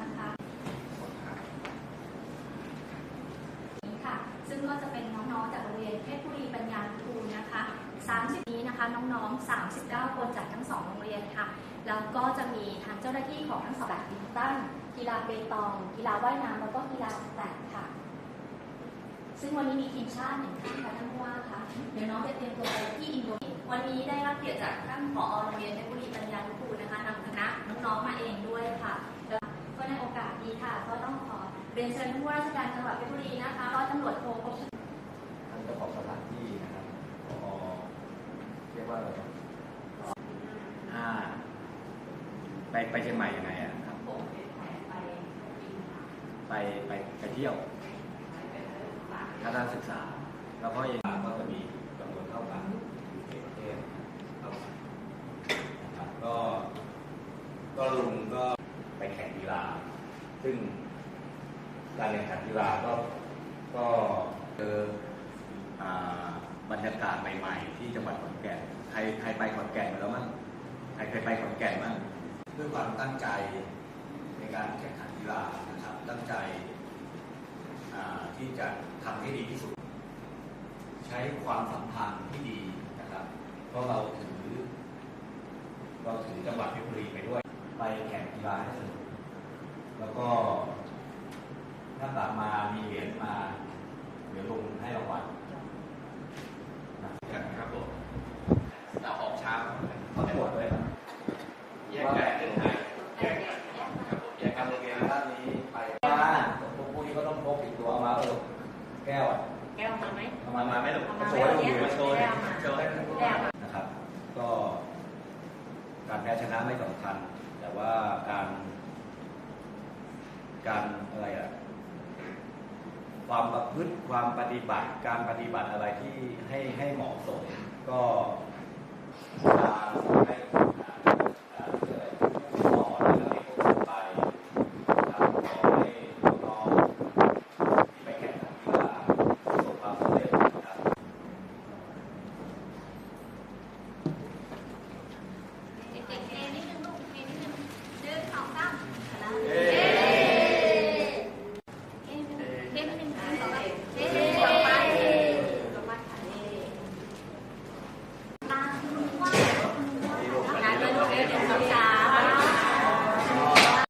นะคะนี่ค่ะ ซึ่งก็จะเป็นน้องๆ จากโรงเรียนเพชรบุรีปัญญาคูลนะคะ30นี้นะคะน้องๆ 39 คนจากทั้งสองโรงเรียนค่ะ แล้วก็จะมีทางเจ้าหน้าที่ของทั้งสองแบบมินตันกีฬาเปตอง กีฬาว่ายน้ำแล้วก็กีฬาแตทค่ะ ซึ่งวันนี้มีทีมชาติหนึ่งท่านค่ะท่านผู้ว่าค่ะ เดี๋ยวน้องจะเตรียมตัวไปที่อินโดนีเซียวันนี้ได้รับเกียรติจากท่านผอโรงเรียนเพชรบุรีปัญญานุกูลนะคะนำคณะน้องๆมาเองด้วยค่ะ แล้วก็ในโอกาสนี้ค่ะ ก็ต้องขอเรียนเชิญผู้ว่าราชการจังหวัดเพชรบุรีนะคะร้อยตำรวจโทภพท่านเจ้าของสถานที่นะครับพอเรียกว่าอะไรครับอ่าไปไปเชียงใหม่ยังไงอะครับ ไปไปไปเที่ยวทัศนศึกษา แล้วก็ยังก็จะมีจำนวนเท่ากันอยู่ในประเทศก็ ก็ลุงก็ไปแข่งกีฬาซึ่ง การแข่งขันกีฬาก็ก็เจอบรรยากาศใหม่ๆ ที่จังหวัดขอนแก่นใครใครไปขอนแก่นมาแล้วมั้งใครเคยไปขอนแก่นมั้งด้วยความตั้งใจในการแข่งขันกีฬานะครับ ตั้งใจที่จะทำให้ดีที่สุด ใช้ความสัมพันธ์ที่ดีนะครับ เพราะเราถือ เราถือจังหวัดเพชรบุรีไปด้วย ไปแข่งกีฬาให้สนุกแล้วก็ ถ้ากลับมามีเหรียญมา เดี๋ยวลงให้รางวัลนะ กันครับผมเราออกเช้า เขาตรวจเลยนะ แยกกันเรื่องไทยแยกกันครับผมแยกกันโรงเรียน ด้านนี้ไปมาพวกพวกนี้ก็ต้องพกติดตัวเอามาเออแก้วอะแก้วมาไหม เอามามาไหมลูกเอามาโชว์ให้ดูไม่มาเอาโชว์ให้ไม่เอามาโชว์ให้ดูไม่เอามา นะครับ ก็การแพ้ชนะไม่สำคัญ แต่ว่าการ การอะไรอะความประพฤติความปฏิบัติการปฏิบัติอะไรที่ให้ให้เหมาะสม